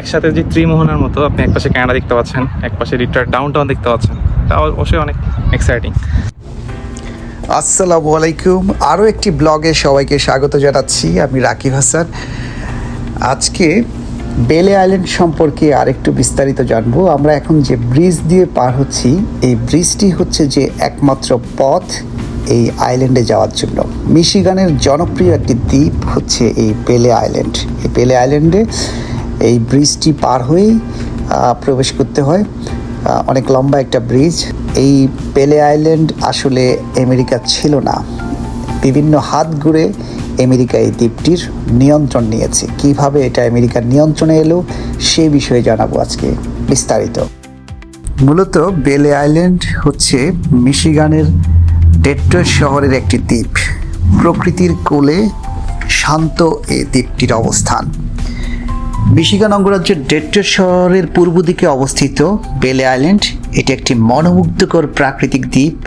একসাথে যে ত্রিমোহনার মতো আপনি একপাশে কানাডা দেখতে পাচ্ছেন একপাশে রিটার ডাউন টাউন দেখতে পাচ্ছেন, তা অবশ্যই অনেক এক্সাইটিং আসসালামু আলাইকুম। আরও একটি ব্লগে সবাইকে স্বাগত জানাচ্ছি, আমি রাকিব হাসান। আজকে বেলে আইল্যান্ড সম্পর্কে আরেকটু বিস্তারিত জানব। আমরা এখন যে ব্রিজ দিয়ে পার হচ্ছি, এই ব্রিজটি হচ্ছে যে একমাত্র পথ এই আইল্যান্ডে যাওয়ার জন্য। মিশিগানের জনপ্রিয় একটি দ্বীপ হচ্ছে এই বেলে আইল্যান্ড। এই বেলে আইল্যান্ডে এই ব্রিজটি পার হয়েই প্রবেশ করতে হয়। অনেক লম্বা একটা ব্রিজ। এই পেলে আইল্যান্ড আসলে আমেরিকা ছিল না। বিভিন্ন হাত ঘুরে আমেরিকা এই দ্বীপটির নিয়ন্ত্রণ নিয়েছে। কীভাবে এটা আমেরিকার নিয়ন্ত্রণে এলো, সে বিষয়ে জানাব আজকে বিস্তারিত। মূলত বেলে আইল্যান্ড হচ্ছে মিশিগানের ডেট্রয়েট শহরের একটি দ্বীপ। প্রকৃতির কোলে শান্ত এই দ্বীপটির অবস্থান। মিশিগান অঙ্গরাজ্যের ডেট্রয়েট শহরের পূর্ব দিকে অবস্থিত বেলে আইল্যান্ড, এটি একটি মনোমুগ্ধকর প্রাকৃতিক দ্বীপ।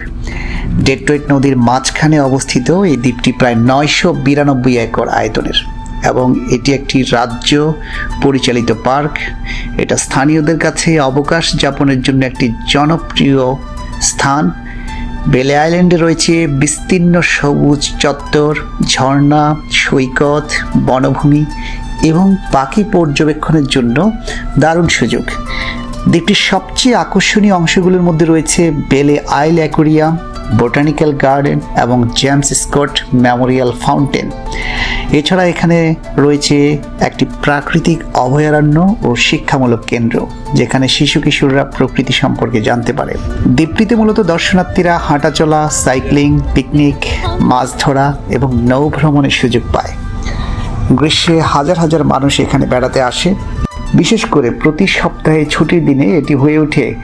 ডেট্রয়েট নদীর মাঝখানে অবস্থিত এই দ্বীপটি প্রায় নয়শো বিরানব্বই একর আয়তনের এবং এটি একটি রাজ্য পরিচালিত পার্ক। এটা স্থানীয়দের কাছে অবকাশ যাপনের জন্য একটি জনপ্রিয় স্থান। বেলে আইল্যান্ডে রয়েছে বিস্তীর্ণ সবুজ চত্বর, ঝর্ণা, সৈকত, বনভূমি এবং পাখি পর্যবেক্ষণের জন্য দারুণ সুযোগ। দ্বীপটির সবচেয়ে আকর্ষণীয় অংশগুলোর মধ্যে রয়েছে Belle Isle aquarium botanical garden এবং জেমস স্কট মেমোরিয়াল ফাউন্টেন। এছাড়া এখানে রয়েছে একটি প্রাকৃতিক অভয়ারণ্য ও শিক্ষামূলক কেন্দ্র, যেখানে শিশু কিশোররা প্রকৃতি সম্পর্কে জানতে পারে। দ্বীপটিতে মূলত দর্শনার্থীরা হাঁটাচলা, সাইক্লিং, পিকনিক, মাছ ধরা এবং নৌ ভ্রমণের সুযোগ পায়। গ্রীষ্মে হাজার হাজার মানুষ এখানে বেড়াতে আসে। বিশেষ করে প্রতি সপ্তাহে ছুটির দিনে এটি হয়ে ওঠে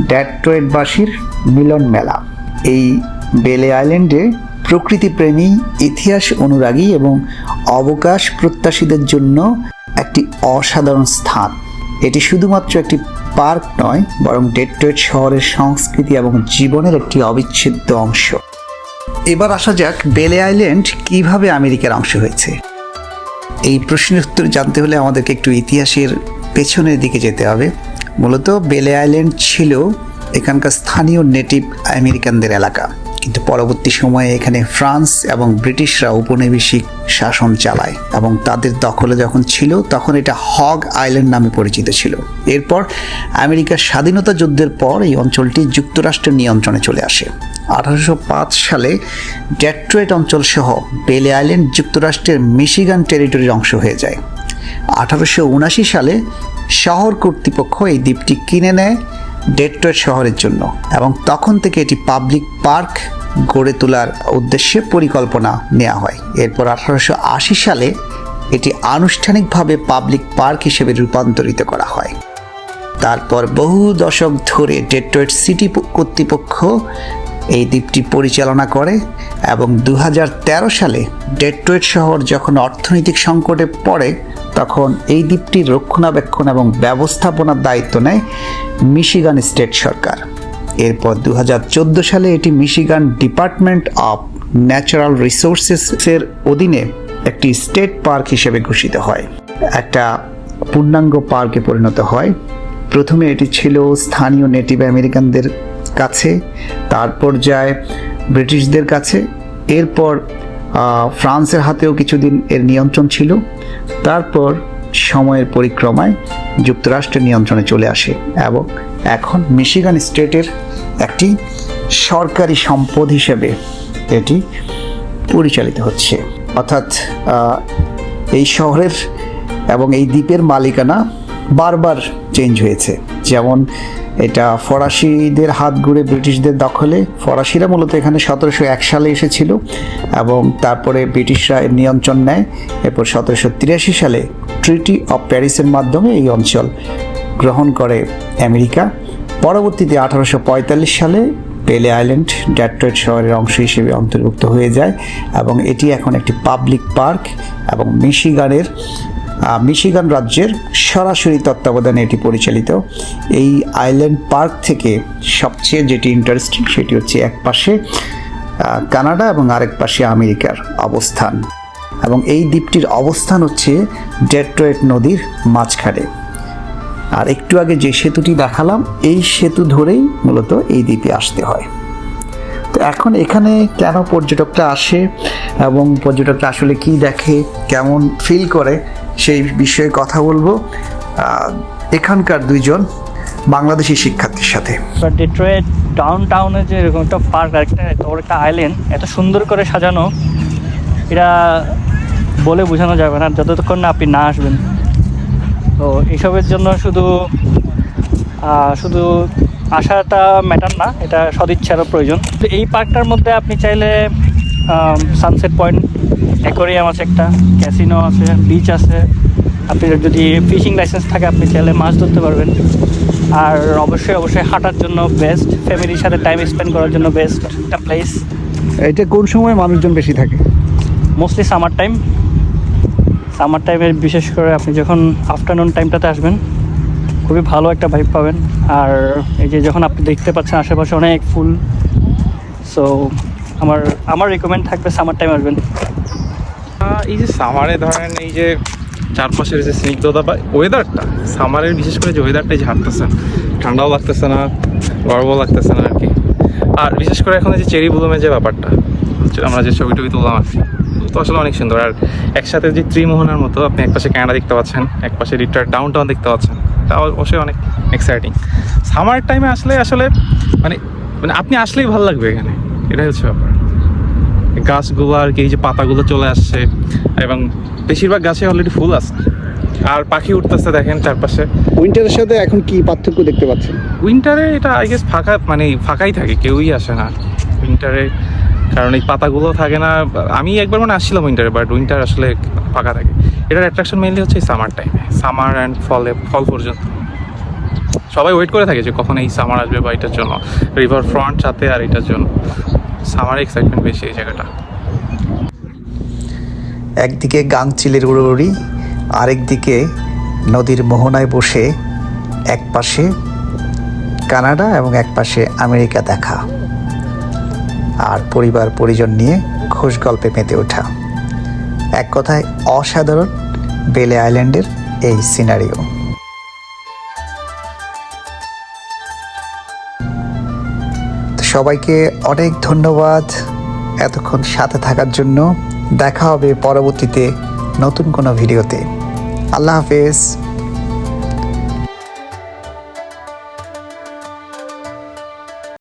ড্যাট্রয়েডবাসীর মিলন মেলা। এই বেলে আইল্যান্ডে প্রকৃতিপ্রেমী, ইতিহাস অনুরাগী এবং অবকাশ প্রত্যাশীদের জন্য একটি অসাধারণ স্থান। এটি শুধুমাত্র একটি পার্ক নয়, বরং ডেট্রয়েড শহরের সংস্কৃতি এবং জীবনের একটি অবিচ্ছেদ্য অংশ। এবার আসা যাক বেলে আইল্যান্ড কীভাবে আমেরিকার অংশ হয়েছে। এই প্রশ্নের উত্তর জানতে হলে আমাদেরকে একটু ইতিহাসের পেছনের দিকে যেতে হবে। মূলত বেলে আইল্যান্ড ছিল এখানকার স্থানীয় নেটিভ আমেরিকানদের এলাকা। কিন্তু পরবর্তী সময়ে এখানে ফ্রান্স এবং ব্রিটিশরা উপনিবেশিক শাসন চালায় এবং তাদের দখলে যখন ছিল, তখন এটা হগ আইল্যান্ড নামে পরিচিত ছিল। এরপর আমেরিকার স্বাধীনতা যুদ্ধের পর এই অঞ্চলটি যুক্তরাষ্ট্রের নিয়ন্ত্রণে চলে আসে। আঠারোশো পাঁচ সালে ডেট্রয়েট অঞ্চল সহ বেলে আইল্যান্ড যুক্তরাষ্ট্রের মিশিগান টেরিটরির অংশ হয়ে যায়। আঠারোশো সালে শহর কর্তৃপক্ষ এই দ্বীপটি কিনে নেয় ডেট্রয়েট শহরের জন্য এবং তখন থেকে এটি পাবলিক পার্ক গড়ে তোলার উদ্দেশ্যে পরিকল্পনা নেওয়া হয়। এরপর আঠারোশো আশি সালে এটি আনুষ্ঠানিকভাবে পাবলিক পার্ক হিসেবে রূপান্তরিত করা হয়। তারপর বহু দশক ধরে ডেট্রয়েট সিটি কর্তৃপক্ষ এই দ্বীপটি পরিচালনা করে এবং দু হাজার তেরো সালে ডেট্রয়েট শহর যখন অর্থনৈতিক সংকটে পড়ে তখন এই দ্বীপটির রক্ষণাবেক্ষণ এবং ব্যবস্থাপনার দায়িত্ব নেয় মিশিগান স্টেট সরকার। এরপর দু হাজার চোদ্দ সালে এটি মিশিগান ডিপার্টমেন্ট অফ ন্যাচারাল রিসোর্সেসের অধীনে একটি স্টেট পার্ক হিসেবে ঘোষিত হয়। একটা পূর্ণাঙ্গ পার্কে পরিণত হয়। প্রথমে এটি ছিল স্থানীয় নেটিভ আমেরিকানদের কাছে, তারপর যায় ব্রিটিশদের কাছে। এরপর ফ্রান্সের হাতেও কিছুদিন এর নিয়ন্ত্রণ ছিল। তারপর সময়ের পরিক্রমায় যুক্তরাষ্ট্রের নিয়ন্ত্রণে চলে আসে এবং এখন মিশিগান স্টেটের একটি সরকারি সম্পদ হিসেবে এটি পরিচালিত হচ্ছে। অর্থাৎ এই শহরের এবং এই দ্বীপের মালিকানা বারবার চেঞ্জ হয়েছে। যেমন এটা ফরাসিদের হাত ঘুরে ব্রিটিশদের দখলে। ফরাসিরা মূলত এখানে সতেরোশো এক সালে এসেছিল এবং তারপরে ব্রিটিশরা এর নিয়ন্ত্রণ নেয়। এরপর সতেরোশো তিরাশি সালে ট্রিটি অফ প্যারিসের মাধ্যমে এই অঞ্চল গ্রহণ করে আমেরিকা। পরবর্তীতে আঠারোশো পঁয়তাল্লিশ সালে পেলে আইল্যান্ড ডেট্রয়েট শহরের অংশ হিসেবে অন্তর্ভুক্ত হয়ে যায় এবং এটি এখন একটি পাবলিক পার্ক এবং মিশিগানের মিশিগান রাজ্যের সরাসরি তত্ত্বাবধানে এটি পরিচালিত। এই আইল্যান্ড পার্ক থেকে সবচেয়ে যেটি ইন্টারেস্টিং সেটি হচ্ছে এক পাশে কানাডা এবং আরেক পাশে আমেরিকার অবস্থান। এবং এই দ্বীপটির অবস্থান হচ্ছে ডেট্রয়েট নদীর মাঝখানে। আর একটু আগে যে সেতুটি দেখালাম, এই সেতু ধরেই মূলত এই দ্বীপে আসতে হয়। তো এখন এখানে কেন পর্যটকরা আসে এবং পর্যটকরা আসলে কি দেখে, কেমন ফিল করে সেই বিষয়ে কথা বলব। এখানকার দুইজন বাংলাদেশি শিক্ষার্থীর সাথে। ডাউন টাউনে যে এরকম একটা পার্ক একটা বড় একটা আইল্যান্ড এত সুন্দর করে সাজানো, এটা বলে বোঝানো যাবে না যতক্ষণ না আপনি না আসবেন। তো এইসবের জন্য শুধু শুধু আসাটা ম্যাটার না, এটা সদিচ্ছারও প্রয়োজন। তো, এই পার্কটার মধ্যে আপনি চাইলে সানসেট পয়েন্ট অ্যাকোরিয়াম আছে একটা ক্যাসিনো আছে বিচ আছে। আপনি যদি ফিশিং লাইসেন্স থাকে আপনি চাইলে মাছ ধরতে পারবেন। আর অবশ্যই অবশ্যই হাঁটার জন্য বেস্ট ফ্যামিলির সাথে টাইম স্পেন্ড করার জন্য বেস্ট একটা প্লেস এটা কোন সময় মানুষজন বেশি থাকে? মোস্টলি সামার টাইম সামার টাইমে বিশেষ করে আপনি যখন আফটারনুন টাইমটাতে আসবেন খুবই ভালো একটা ভাইব পাবেন। আর এই যে যখন আপনি দেখতে পাচ্ছেন আশেপাশে অনেক ফুল সো আমার আমার রেকমেন্ড থাকবে সামার টাইম আসবেন। এই যে সামারে ধরেন এই যে চারপাশের যে স্নিগ্ধতা বা ওয়েদারটা সামারের বিশেষ করে যে ওয়েদারটা যে হাঁটতেছেন ঠান্ডাও লাগতেছে না গরমও লাগতেছে না আর কি আর বিশেষ করে এখন যে চেরি বুলুমের যে ব্যাপারটা আমরা যে ছবি টবি তুললাম আর কি তো আসলে অনেক সুন্দর। আর একসাথে যে ত্রিমোহনার মতো আপনি একপাশে ক্যানাডা দেখতে পাচ্ছেন একপাশে রিটার ডাউন টাউন দেখতে পাচ্ছেন, তা অবশ্যই অনেক এক্সাইটিং সামার টাইমে আসলে আসলে মানে মানে আপনি আসলেই ভালো লাগবে এখানে। এটাই হচ্ছে ব্যাপার। গাছগুলো আর কি এই যে পাতাগুলো চলে আসছে এবং বেশিরভাগ গাছে অলরেডি ফুল আসছে আর পাখি উঠতেছে দেখেন চারপাশে। উইন্টারের সাথে এখন কি পার্থক্য দেখতে পাচ্ছেন? উইন্টারে এটা আই গেস ফাঁকা মানে ফাঁকাই থাকে কেউই আসে না উইন্টারে। কারণ এই পাতাগুলো থাকে না আমি একবার মানে আসছিলাম উইন্টারে বাট উইন্টার আসলে ফাঁকা থাকে। এটার অ্যাট্রাকশন মেইনলি হচ্ছে সামার টাইমে সামার অ্যান্ড ফলে ফল পর্যন্ত। সবাই ওয়েট করে থাকে যে কখন এই সামার আসবে বা এটার জন্য। রিভার ফ্রন্ট সাথে আর এটার জন্য। সামার এক্সাইটমেন্ট বেশি এই জায়গাটা। একদিকে গাং চিলের উড়ুড়ি আরেকদিকে নদীর মোহনায় বসে এক পাশে কানাডা এবং এক পাশে আমেরিকা দেখা। আর পরিবার পরিজন নিয়ে খোশ গল্পে মেতে ওঠা। এক কথায় অসাধারণ বেলে আইল্যান্ডের এই সিনারিও। সবাইকে অনেক ধন্যবাদ এতক্ষণ সাথে থাকার জন্য। দেখা হবে পরবর্তীতে নতুন কোনো ভিডিওতে। আল্লাহ হাফেজ।